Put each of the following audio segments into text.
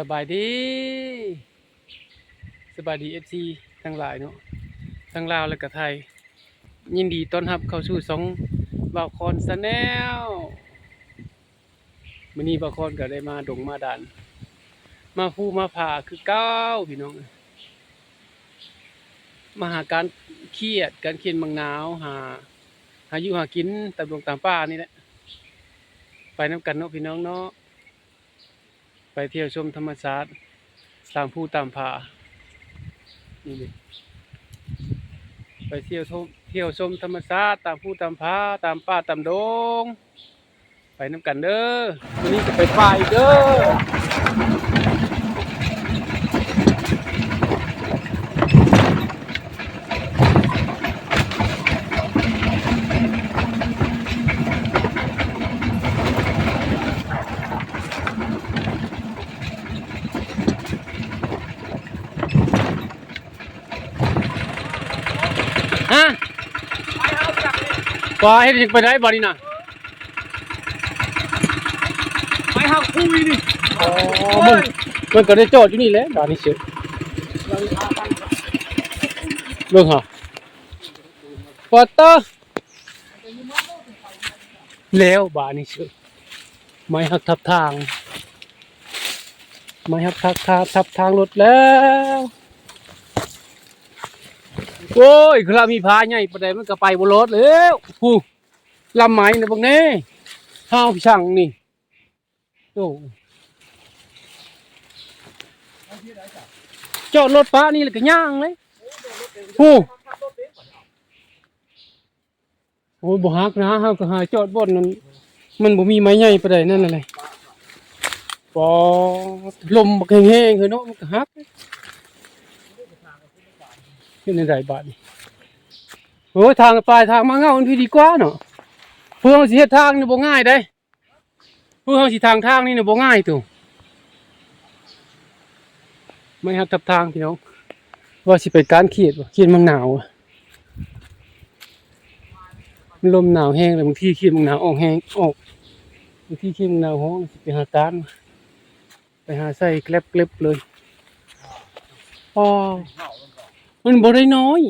สบายดีสบายดีเอฟซีทั้งหลายเนาะทั้งลาวและก็ไทย ยินดีต้อนรับเข้าสู่สองบาคอนสแนลมื้อนี้บาคอนก็ได้มาดงมาดันมาภูมาผ่าคือเก้าพี่น้องมาหาการเครียดการเขียนบางหนาวหา หาอยู่หากินตามดงตามป่านี่แหละไปน้ำกันเนาะพี่น้องเนาะ ไปเที่ยวชมธรรมชาติตามผู้ตามผานี่เลยไปเที่ยวชมเที่ยวชมธรรมชาติตามผู้ตามผาตามป่าตามดง ไปน้ำกันเด้อวันนี้จะไปป่าอีกเด้อ ปลาเฮ็ดจังไปได้บ่นี่น่ะไปหาคุยดิอ๋อมันมันก็ได้จอดอยู่นี่แหละด่านนี้เสียเบิ่งหาปอตเตอร์แล้วบาดนี้เสียไม้หักทับทาง ไม้หักทับทางทับทางรถแล้ว โอ้ยคือเรามีพาใหญ่ปานใดมันก็ไปบ่รถแล้วผู้ลำไหมนะบักแน่ห้าวช่างนี่โอ้จอดรถฟ้านี่เลยก็ย่างเลยโอ้โอ้บ่ฮักนะเฮาก็หาจอดบ่นนั้นมันบ่มีไม้ใหญ่ปานใดนั่นน่ะเลยปอลมบักแห้งๆคือเนาะมันก็ฮัก ขึ้นในใดบาดนี่โอ้ยทางปลายทางมาเงามันพี่ดีกว่าเนาะเพื่อเฮาสิเฮ็ดทางนี่บ่ง่ายเด้เพื่อเฮาสิทางทางนี่น่ะบ่ง่ายตู่ไม่ฮักทับทางพี่น้องว่าสิไปการเขียดวะเขียดมังหนาวอะมันลมหนาวแห้งเลยบางทีเขียดมังหนาวออกแห้งออกบางทีเขียดมังหนาวห้องสิไปหาการไปหาใส่แกลบเกลบเลยอ๋อ มันบ่ได้น้อย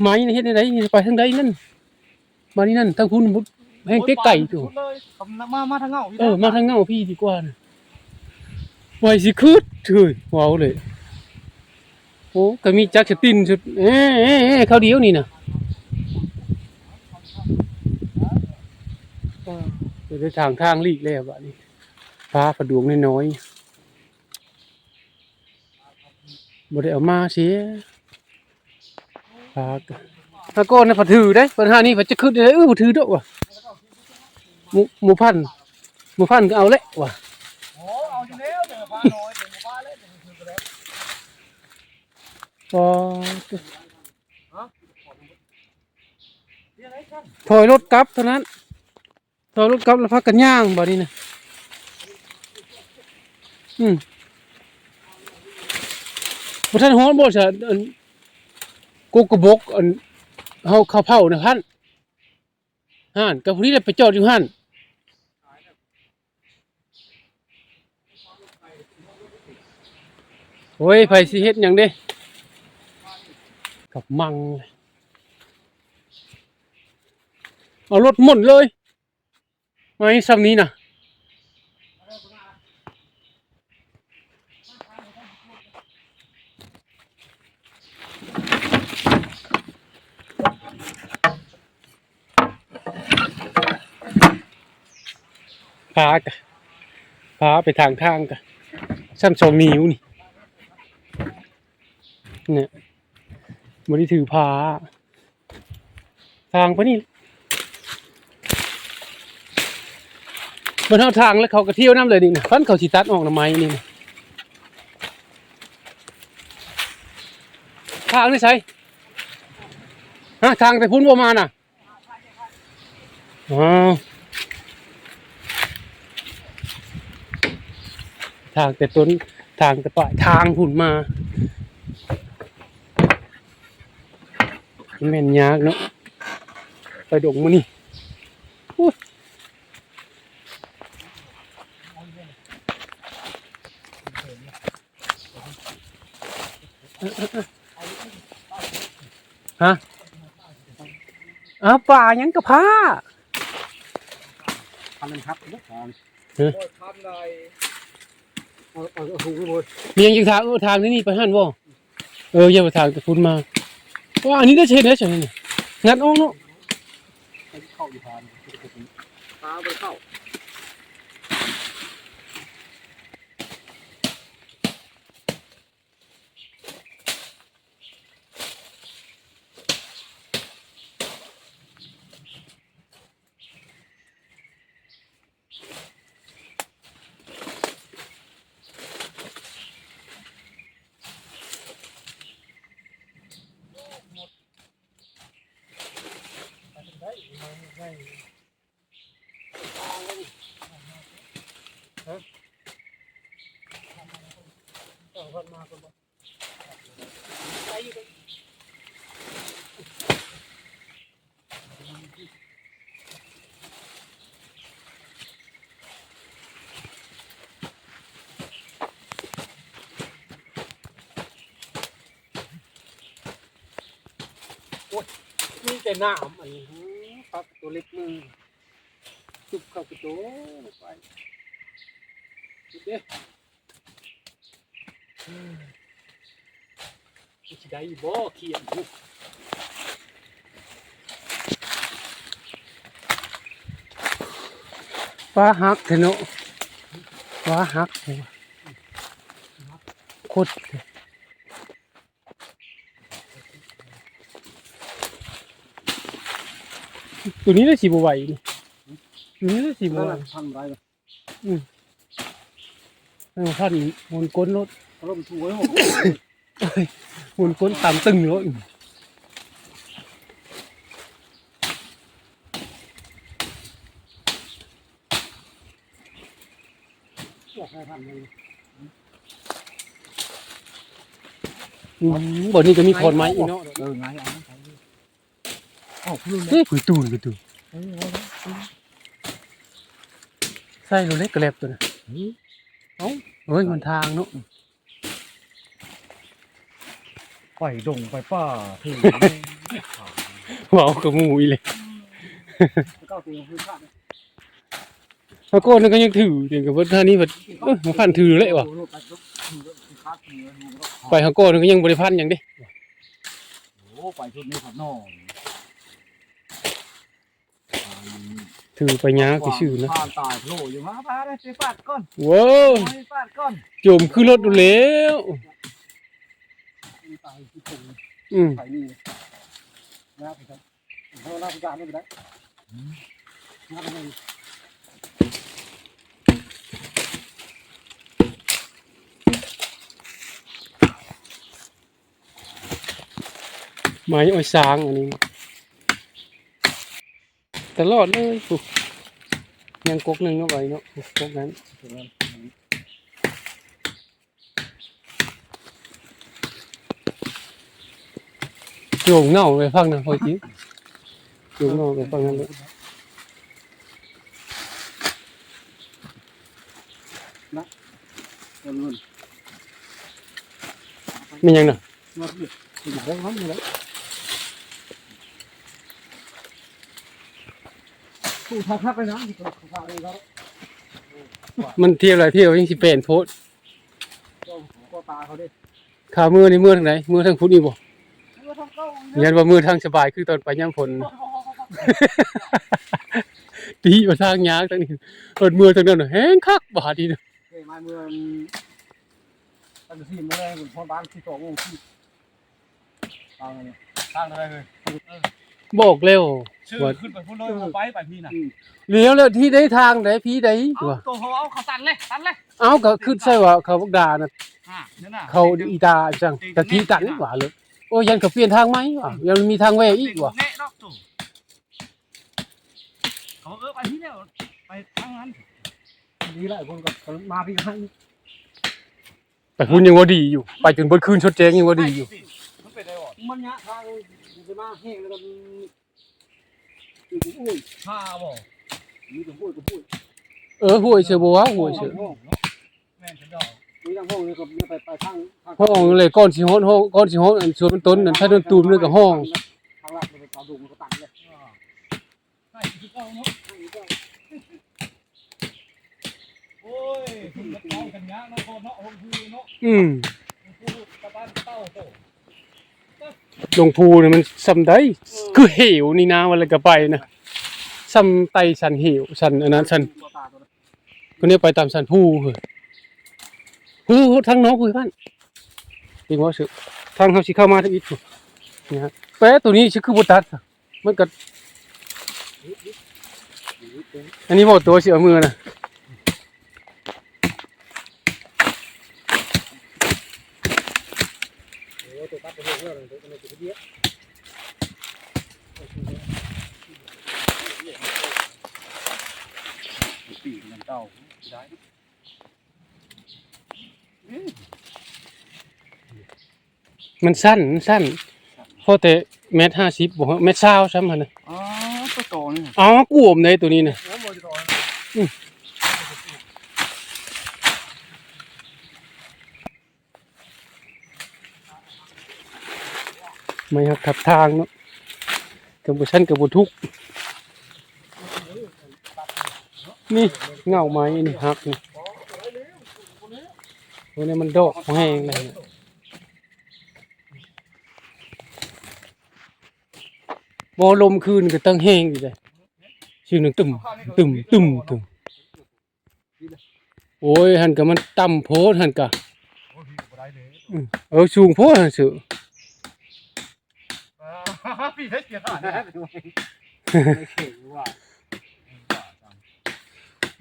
ไม้นี่เฮ็ดได้ไดนี่ไปทางใดนั่นมานี่นั่นทางคุณบุแห้งเก๊กไก่ตัวเลยมามาทางเงาเออมาทางเงาพี่ดีกว่านะไว้สิคืดเฮ้ยว้าวเลยโอ้ก็มีจักรสตินสุดเอ๊ะเอ๊ะเอ๊ะเขาเดียวนี่นะเดี๋ยวได้ทางทางลีกแล้วบะนี้ฟ้าประดวงน้อยๆบ่ได้เอามาเสียฟ้าก็ถ้าก้อนน่ะผัดถือได้ปัญหานี้ผัดจะขึ้นได้เออผัดถือดอกว่ะหมูหมูพันหมูพันก็เอาละว่ะโอ้เอาอยู่แล้วเดี๋ยวพาน้อยเดี๋ยวพาเล่นเลยถอยรถกลับเท่านั้นถอยรถกลับแล้วพักกันย่างบ่นี่นะอืมบ่ทันฮ้อนบ่ซะ กูกระบกอันเฮาข้าวเผานะพันห่านกับผู้นี้ได้ไปจอดอยู่หั่นโอ้ยไผสิเฮ็ดหยังเด้กับมัง เอารถหมุนเลยไม่ซ้ำนี้นะ พากะพาไปทางทางกะซ้ำสองนิ้วนี่เนี่ยบริถือพาทางไปนี่บนเท่าทางแล้วเขาก็เที่ยวน้ำเลยนี่นะฟันเขาสิตัดออกน้ำไม้นี่นะทางนี่ใช่ฮะทางไปพุ่นประมาณน่ะอ๋อ ทางแต่ต้นทางแต่ปลายทางหุ่นมาแม่นยากเนาะไปดงมานี่ฮะอาป่ายังกระพ้าทำเป็นทับทุกทาเฮ้ย เอาเอาหูหมดมียงยิงทางทางนี้นี่ไปหันบ่เอออย่าไปทางตะพุนมาว่าอันนี้ได้เช็ดได้ใช่ไหมเนี่ยงัดออกเนาะเข้าอยู่ทางตาไปเข้า ยมีแต่น้ำอันนี้ปักตัวเล็กมือจุบเข้ากระโตไปจุดเด้สิได้บ่เขียนอยู่ฟ้าหักเถอะเนาะฟ้าหักเถอะโคตร ตัวนี้ได้สีบไหวนี่ตัวนี้ได้สีบนั่นไหวแหละทำไรนะเอาพันหมุนก้นรถเริ่มสวยหมดหมุนก้นต่ำตึงรถอยากให้ทำเลยอืมบ่นี้ก็มีขอนไม้อีกเนาะเออไงเอาน้ำ ใส่ดิเอ้าคุณลุงเฮ้ยผือตูนผือตูนเออเอาเอาใส่รถเล็กกระแลบตัวน่ะเอาเฮ้ยมันทางเนาะไปดงไปป่าที่ว้าวกับหมูอีเลยเก้าตัวคือข้าเนี่ยพระโก้นั่นก็ยังถือเดี๋ยวกับว่าท่านี้แบบเอ้ยมาพันถือเลยว่ะโอ้โหไปรถคือข้าคือดูแล้วไปพระโก้นั่นก็ยังบริพันธ์อย่างเด้โอ้ไปชุดนี้ผัดนอง ถือไปยาคือชื่อนะผ่านตายโผล่อยู่มาพาได้ไปฟาดก้อนว้าวไปฟาดก้อนโจมคือรถดูแล้วมีตายที่ตรงอืมไข่นี่นะครับผมเพราะว่าหน้าพิการไม่เป็นไรหน้าเป็นไงไม้อ้อยสางอันนี้ ตลอดเลยปุ๊บยังกกหนึ่งเอาไว้เนาะปุ๊บกกนั้นถึงนั้นโยงเน่าไปฟังนะพอจริงโยงเน่าไปฟังนั้นเลยเงินเงินมันยังน่ะเงินเงิ นอยู่ห้องนั้นอยู่แล้วผู้ทักทักไปนะที่เขาทักเองครับมันเที่ยวอะไรเที่ยวยังสิเป็นโพสต์ก็ตาเขาดิขามือในมือทางไหนมือทางพุทธนี่บ่เมื่อทำเก้ายันว่ามือทางสบายคือตอนไปย่ำฝนตีมาทางยากทางนี้เปิดมือทางนั้นน่ะแห้งคักบาดนีนะเฮ้ยมาเมื่อตั้งที่มาแรงพอบ้านที่สองโมงที่ทางอะไรทางอะไรเลย บอกเร็ว ชื่อขึ้นไปพูดเลยไปไปพี่น่ะเลี้ยวแล้วที่ได้ทางไหนพี่ใดเอาวะตัวเขาเอาเขาตันเลยตันเลยเอ้าก็ขึ้นใช่ว่าเขาบอกด่าน่ะอ่านั่นน่ะเขาอีตาจังตะกี้ตันหว่าเลยโอ้ยันเขาเปลี่ยนทางไหมวะยังมีทางแวอีกวะแง่ดอกตู่เขาเออไปที่เนี่ยไปทางนั้นดีหลายคนก็มาพี่ให้ไปพุ่นยังว่าดีอยู่ ไปจนเบนคืนชดแจงยังว่าดีอยู่ มันเป็นไงวะมันยะทาง จะมาแห้งแล้วก็มีอุ้ยข้าบ่มีแต่พูดก็พูดเออห่วยเชื่อบ่วะห่วยเชื่อแม่นฉันดอกมีทางห้องนี่ก็ไปไปทางห้องเลยก้อนสิฮอดห้องก้อนสิฮอดอันชวนมันต้นนั่นถ้าโดนตูมเลยก็ห้องเอาดุมันก็ตันเลยใช่ที่เก้าเนาะใช่ที่เก้าโอ้ยคุณจะต้องกันยะเนาะเนาะหงคือเนาะอืมพูดกับบ้านเต้าโต ลงภูเนี่ยมันซ้ำได้คือเหวนี่นะวันละก็ไปนะซ้ำไตสันเหวสันอันนั้นสันตัวตาตัวนั้นคนนี้ไปตามสันภูเหรอภูทางน้องภูบ้านจริงว่าสิทางเขาสิเข้ามาทางอีกนะฮะแปะตัวนี้ชื่อคือบุตัดมันก็อันนี้บอกตัวสิเอามือนะ โอ้ตัวตัดตัวเรื่องเรื่องตัวนี้ตัวเดียวปีกมันเต้าได้มันสั้นมันสั้นพอแต่เมตรห้าสิบบอกว่าเมตรเศร้าซ้ำพันนะอ๋อตัวโตนี่อ๋อกวมเลยตัวนี้นะ โอ้โหจะโต ไม่หักขับทางเนาะกับบุชันกับบุทุก นี่เงาไม้นี่หักนี่ตัวนี้มันดอกแห้งเลยเนี่ยบอลมคืนก็ตั้งแห้งอยู่เลยชื่อหนึ่งตึมตึมตึมตึมโอ้ยหันกับมันต่ำโพดหันกะโอ้ยบ่ได้เลยอืมเออสูงโพดหันสือ พี่ให้เกียรติอะนะไม่เข่งว่า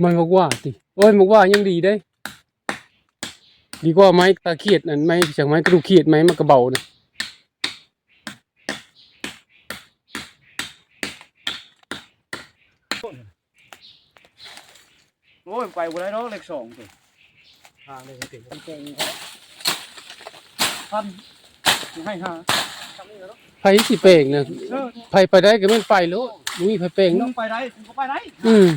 มันบอกว่าติโอ้ยบอกว่ายังดีได้ ดีกว่าไม้ตะเขียดนั่นไม้จากไม้กระดูกเขียดไม้มันกระเบานะโอ้ยไปบ่ได้เนาะเลขสองตัวทางเลยถึงเก่งท่านให้หาทำนี่เนาะ ไผสิเป่งนะเออไผไปได้ก็แมันไปโลดบ่มีไผเป่งมึเนาะงไปได้มึงก็ไปได้อืม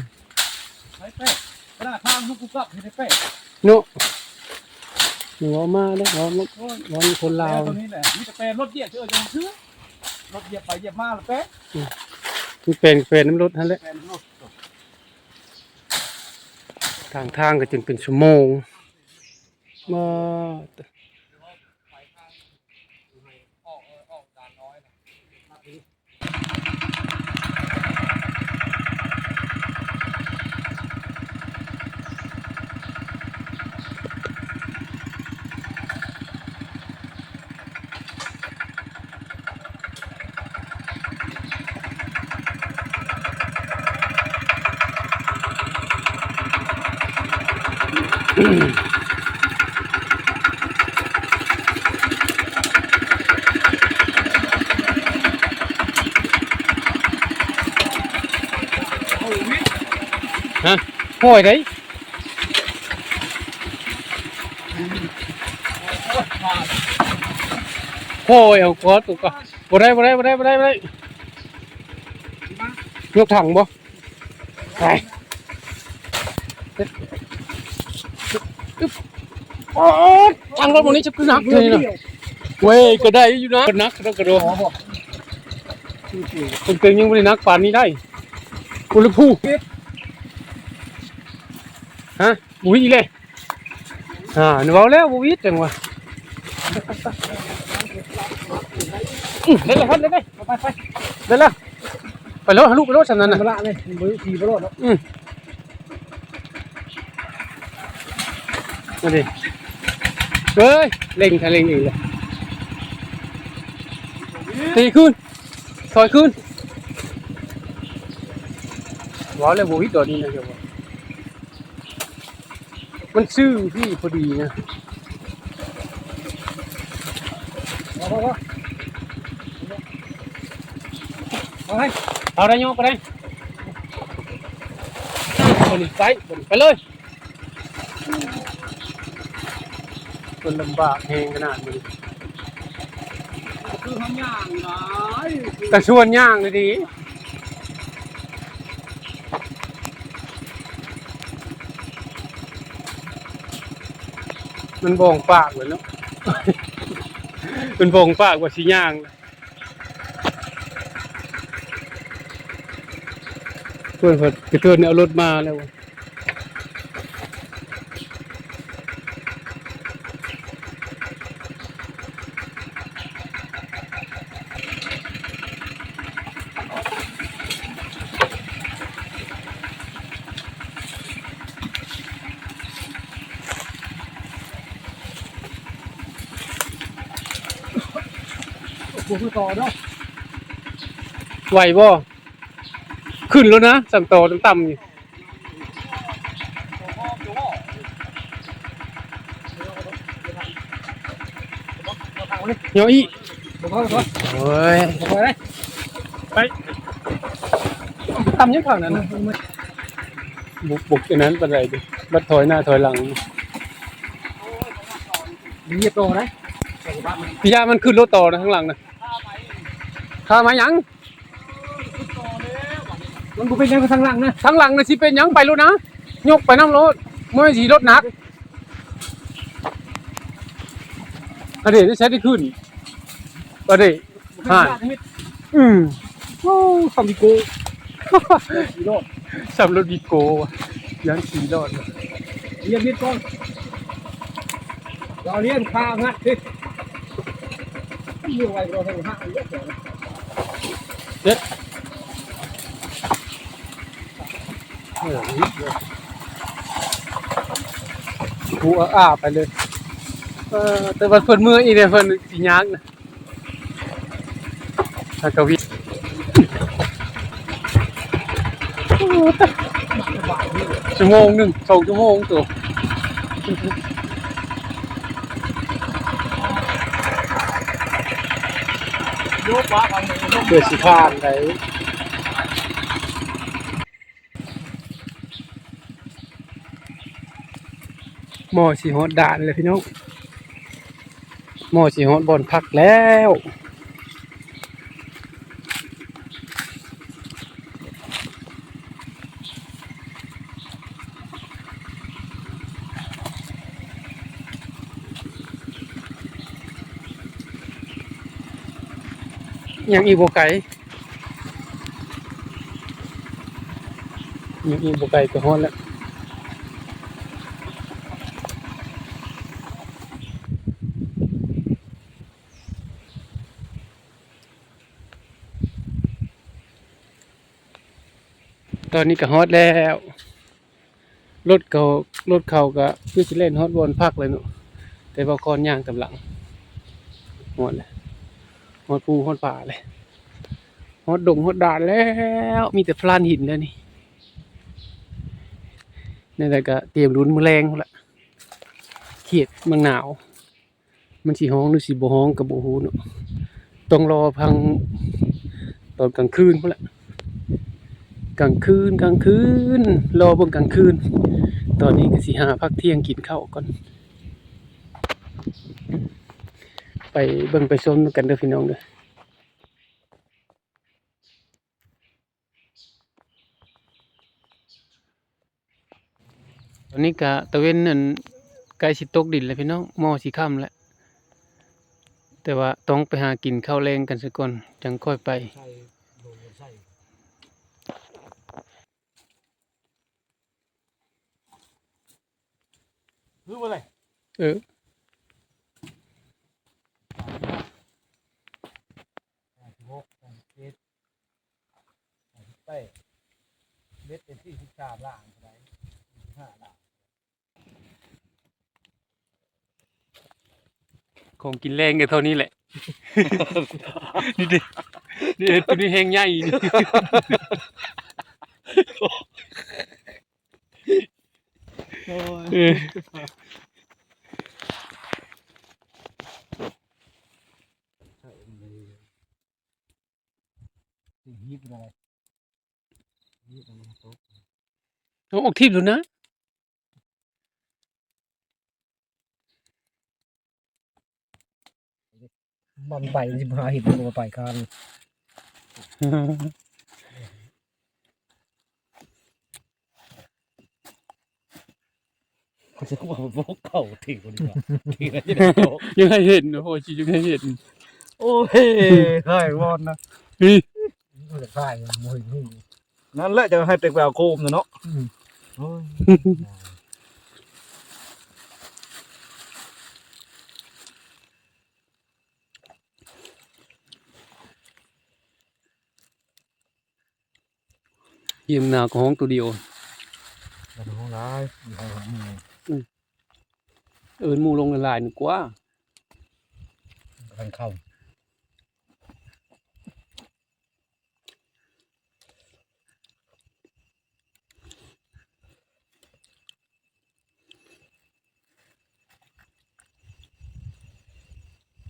ไปเป๊ะขนาดทางลูกกูกลับให้เป๊ะเนาะหนูเอามาแล้วเอามาวันคนลาวตัวนี้แหละมีแต่แปรรถเหยียบเจอจังซื้อรถเหยียบไปเหยียบมาแล้วเป๊ะมันเป็นเป็นน้ำรถนั่นแหละแปรรถทางทางก็จึงเป็นชั่วโมงมา ออกออกด่านน้อยนะ ฮะห้อยได้ห้อยเอาคอตุกก็บ่ได้บ่ได้บ่ได้บ่ได้บ่ได้ยกถังบ่ไปโอ้ทางรถวันนี้จะขึ้นหนักเลยนะเว้ยก็ได้อยู่นะก็นักแล้วก็โดดอ๋อบอกผมเต็งยังไม่ได้นักป่านนี้ได้อุลพู ฮะบุวิเลยอ่าหนูเอาแล้วบุวิจังวะอื้อเล่นเลยครับเล่นเลยไปไปเล่นลยไปรถลูกไปรถสำนันไปน่ะมาละเลยมือขี่ไปรถเนาะมาดิเฮ้ยเล่งค่ะเลงอีกเลยตีขึ้นถอยขึ้นว้าวเลยบุวิตัวนี้นะเดี๋ยว มันซื่อพี่พอดีนะมามามามาให้เอาได้ยกไปได้คนไปไปเลยคนลำบากแหงขนาดนี้คือทำย่างไรแต่ชวนย่างเลยดี มันบองปากเหมือนเนาะ มันบองปากว่าสิย่างเพื่อนเพิ่นเทือนี่ยรถมาแล้ว ว่ะโอ้โหคือต่อเนาะไหวบ่ขึ้นแล้วนะสัมโตต่ำๆอยู่ตัวพ่อตัวพ่อเอาทางมาเลยเหี่ยวอีตัวพ่อตัวพ่อโอ้ยตัวพ่อเลยต่ำยังข้างนั้นนะบุกบุกอันนั้นปานใดดิบัดถอยหน้าถอยหลังมีเหยียบโตนะใส่กระบะมันพี่ยามันขึ้นรถต่อนะข้างหลังนะ ข้ามายังมันกูเป็นยังไงทางหลังนะข้างหลังนะสิเป็นหยังไปรู้นะยกไปน้ำรถไม่สีรถหนักอันนี้ได้ใช้ได้ขึ้นอันนี้อ่าอืมโอ้ทำดีโก้ดีโลดสำรถวีโกว่ะยังขี่รอดเลยเรียนนิดก่อนเราเรียนข้าวงัดสิเรื่องอะไรเราทำห้าเยอะเลย โอ้ยกูเอาอ้าไปเลย เออแต่วันเพิ่นมืออีเนี่ยเพิ่นสิยากนะถ้ากวิชั่วโมงหนึ่งสองชั่วโมงตัวโยกว้าฟังเลยโยก เกิดสิพานไหนหมอสีหอดด่านเลยพี่น้องหมอสีหอดบอนพักแล้ว ยังอีกบไก่ยังอีกบไก่ก็ฮอดแล้วตอนนี้ก็ฮอตแล้วรถเขารถเขาก็คือสิเล่นฮอตบอลพักเลยเนาะแต่ว่าคอนย่างตำลังฮอตเลย อตภูฮอตป่าเลยฮอตดงฮอตด่านแล้ว มีแต่พลานหินแล้วนี่นี่แต่ก็เตรียมลุ้นมือแรงละเขียดเมืองหนาว มันสีห้องหรือสีบ่ห้องกับบ่ฮูเนาะต้องรอพังตอนกลางคืนพุ่นละกลางคืนกลางคืน รอเบิ่งกลางคืน ตอนนี้ก็สิหาพักเที่ยงกินข้าวก่อน ไปเบิ่งไปชมกันเด้อพี่น้องเด้อตอนนี้ก็ตะเวนนั่นใกล้สิตกดินแล้วพี่น้องหม้อสิค่ำแล้วแต่ว่าต้องไปหากินข้าวแรงกันซะก่อนจังค่อยไปใช่โดนใช่รู้อะไรเออ แปดสิบหกแปดสิบเจ็ดแปดสิบแปด เบ็ดเป็นที่สิบสามล่างเท่าไหร่สิบห้าล่างของกินแรงกันเท่านี้แหละ นี่ดินี่ดิตัวนี้แห้งใหญ่นี่โอ้ยเออสิ่งฮีบเป็นอะไรฮีบมันตก เอาออกทิพย์ดูนะมันไปสิบห้าเห็นมันไปกันเขาจะว่าพวกเก่าถี่คนนี้ถี่แล้วจะได้โตยังให้เห็นโอ้โหชิยังให้เห็น โอ้ยใช่วอนนะนี่มันจะใช่มวยนี่นั่นแหละจะให้เต็กแววโคมนะเนาะ โอ้ยเยี่ยมหนาของตัวเดียว มาดูห้องร้ายอยู่ห้องหมู่ เอินหมูลงละลายนึก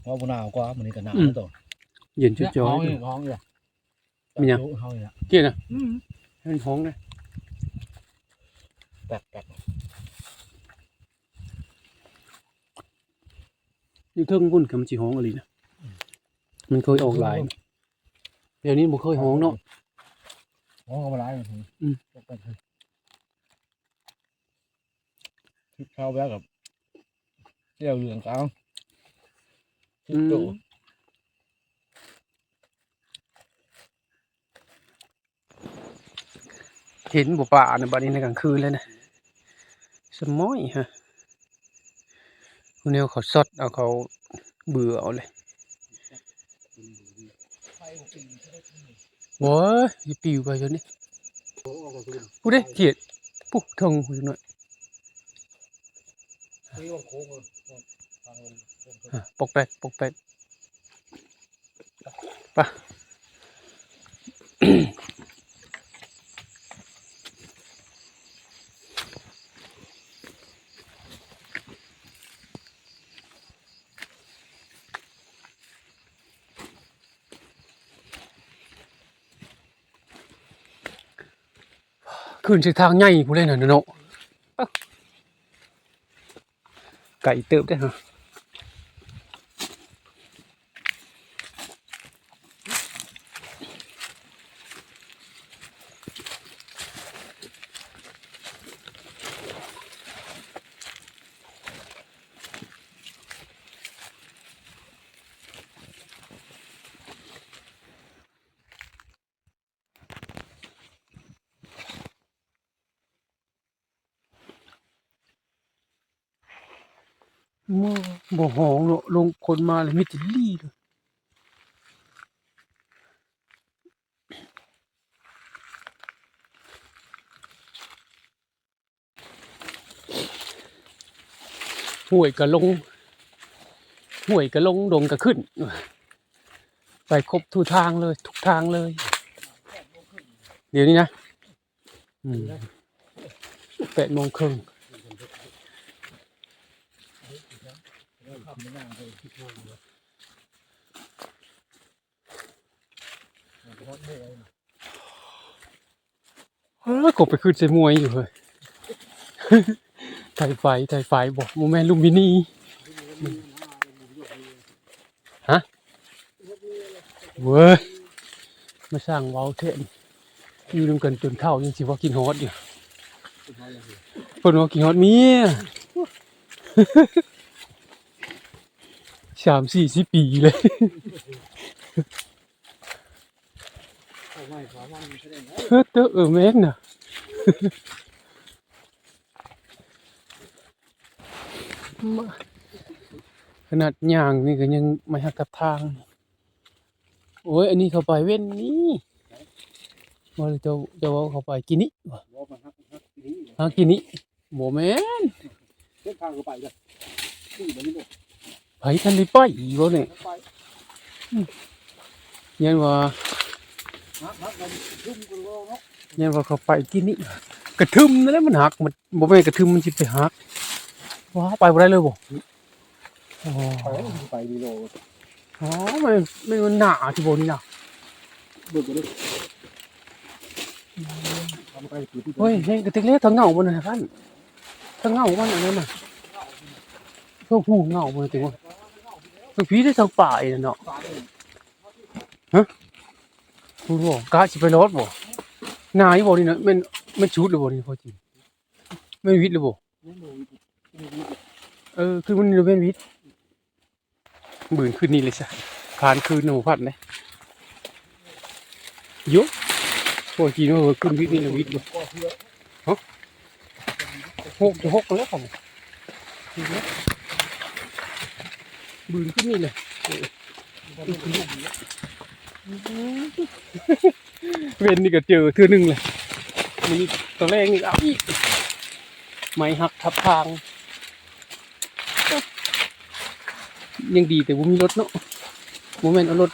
ว่ากันเข้าว่าบุหนาวกว่ามันนี่ก็หนาวแล้วตัวเย็นจุดจอห้องยอีกห้องอีกมีหยัง ห้องอีกอะเกี่ยนะให้มันห้องนะแปลกแปลกอยู่เทิงพุ่นคำจีห้องอะไรนะมันเคยออกหลายเดี๋ยวนี้บ่เคยห้องเนาะ ห้องเอามาไล่มันอืม แปลกแปลกเลยทิพเข้าแล้วกับเจียวเหลืองกลาง ทิพโตเห็นบ่ป่าในบัดนี้ในกลางคืนแล้วนะสมอยฮะคุณแนวเขาสดเอาเขาเบื่อเอาเลยโว้ยอย่าปิวไปจนนี่กูได้เกียดปุ๊กทงหูหน่อยอะ ปกแปกปกแปกไปะขึ้นสิทางใหญ่ผู้เล่นน่ะเนาะเอ้าไก่เติบได้อฮะ บ่บ่หองเนาะลงคนมาเลยมีแต่ลี่เลยห่วยก็ลงห่วยก็ลงดงก็ขึ้น ไปครบทุกทางเลย ทุกทางเลย เดี๋ยวนี้นะแปดโมงครึ่ง เฮ้ยกบไปขึ้นใส่มวยอยู่เฮ้ยไทยไฟไทยไฟบอกโมแมนลุมพินีฮะเว้ยมาสร้างเว้าเทนอยู่นำกันจนเท่ายังสิว่ากินฮอตอยู่เพิ่นว่ากินฮอตเมีย สามสี่สิบปีเลยเฮ้ยเตอเออแม่นน่ะมาขนาดย่างนี่ก็ยังไม่หักกับทาง โอ้ย อันนี้เขาไปเว้นนี่ว่าจะจะว่าเขาไปกินนี่วะว่ามันฮักฮักทีนี้หากินนี่โบแม่นเส้นทางก็ไปเลยที่มันนี่บอก ไผทันได้ไปอีกบ่เนี่ยไปยันว่าฮักฮักมันยุ่งกันแล้วเนาะยันว่าเขาไปกินนี่กระทึมนั่นแหละมันหักมันบ่แม่นกระทึมมันสิไปหักว้าไปบ่ได้เลยบ่อ๋อไปไปดีโลอ๋อมันมันมันหนาที่บนนี่นะเบิกไปเลยทำไปถือที่เฮ้ยเฮ้ยกระติกเล็กทั้งเงาบนนะท่านทั้งเงามันอันนั้นน่ะ เพื่อผู้เงาบนถึงว่าเพื่อผีได้ทางป่าอีกเนาะพูดบ่กกะสิไปรถบ่นายบ่นี่นะมันมันชุดเลยบ่นี่พอจริงไม่วิทย์เลยบ่เออคือมันนี่เป็นวิทย์บืนคืนนี้เลยซะคานคืนหนูพัดเลยยุพวกกินว่าขึ้นวิทย์นี่ละวิทย์บ่ก็เพื่อหกจะหกแล้วของ บืนขึ้นนี่เลยเว้นนี่ก็เจอเทือหนึงเลยมันนี่ตอนแรกนี่เอาอีกไม้หักทับทาง ยังดีแต่ว่ามีรถเนาะโมเมนต์เอารถ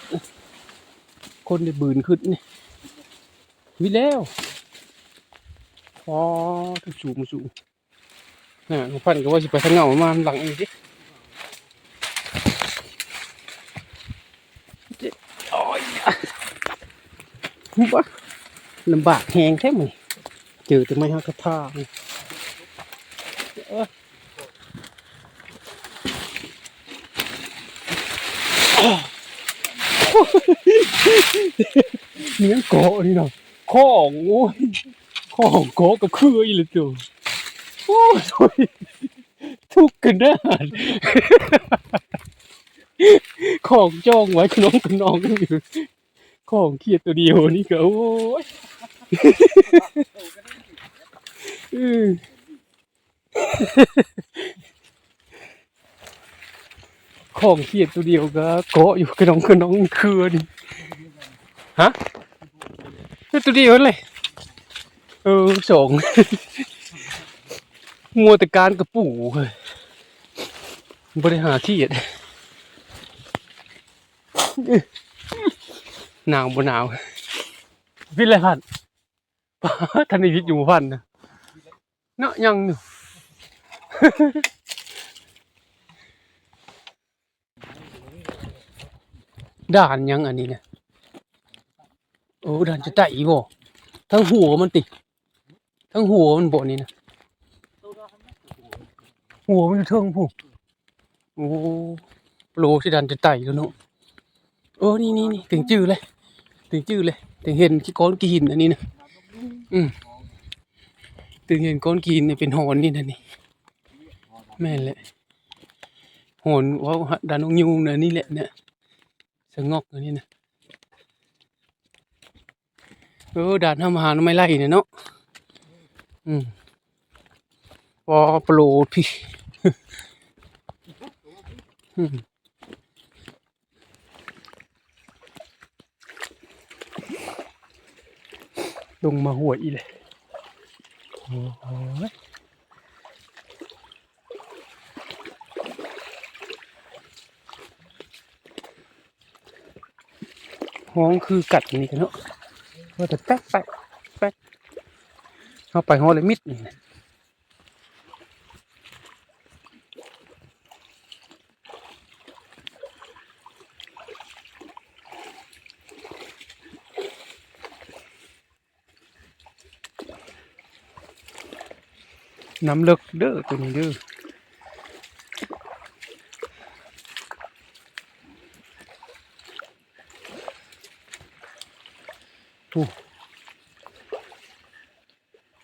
คนได้บืนขึ้นนี่วิแล้วอ๋อถูกสูงสูงน่ะหลวงพันก็ว่าสิไปทางเหงามาหลังอีกสิเจ๊โอ้ยหุ บวะลำบากแหงแค่ไหมเจอแต่ไม่หักกระทางเนื้อโกะนี่เนาะข้องโอ้ยข้องโกะกับเครืออีเลยตัวโอ้ยทุกข์กันได้ของจ้องไว้ขนมกับน้องกันอยู่ ของเครียดตัวเดียวนี่ก็โอ้ยของเครียดตัวเดียวก็เกาะอยู่กับน้องกับน้องเคือนี่นี่ตัวเดียวเลยเออสองมัวแต่การกระปูเลยบริหารที่อะ หนาวบ่หนาววิทย์อะไรพันท่านในวิทย์อยู่พันนะเนาะยังอยู่ด่านยังอันนี้เนี่ยโอ้ดันจะไต่อีบ่ทั้งหัวมันติ ทั้งหัวมันบ่นี่นะหัวมันอยู่เทิงผู้โอ้โลสิดันจะไต่แล้วเนาะเออนี่นี่นี่ถึงจื้อเลย ถึงจื้อเลย ถึงเห็นที่ก้อนกีหินอันนี้นะอืมถึงเห็นก้อนกีหินเนี่ยเป็นหอนนี่นะนี่แม่นแหละหอนว่าดันองยูงนะนี่แหละเนี่ยสะงอกอันนี้นะเออด่านทำอาหารไม่ไล่เนี่ยเนาะอืมพอโปรดพี่ อืม ลงมาหัวอีเลยโอ้โหห้องคือกัดอย่างนี้กันเนาะว่าแต่แป๊กแป๊กแป๊กเข้าไปห้องเลยมิดนี่ นะน้ำเลิกเด้อตัวนี้เด้อ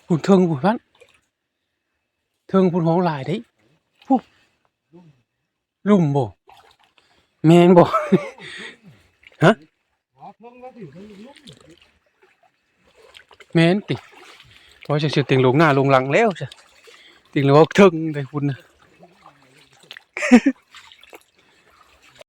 ปุ่นเทิงปุ่นพันเทิงปุ่นห้องหลายได้ผู้ลุ่มบ่แมนบ่หาเพิ่งแล้วดิมันลุ่มแมนติเพราะจะเสียติงลงหน้าลงหลังแล้วจ้ะ ติงแล้วเ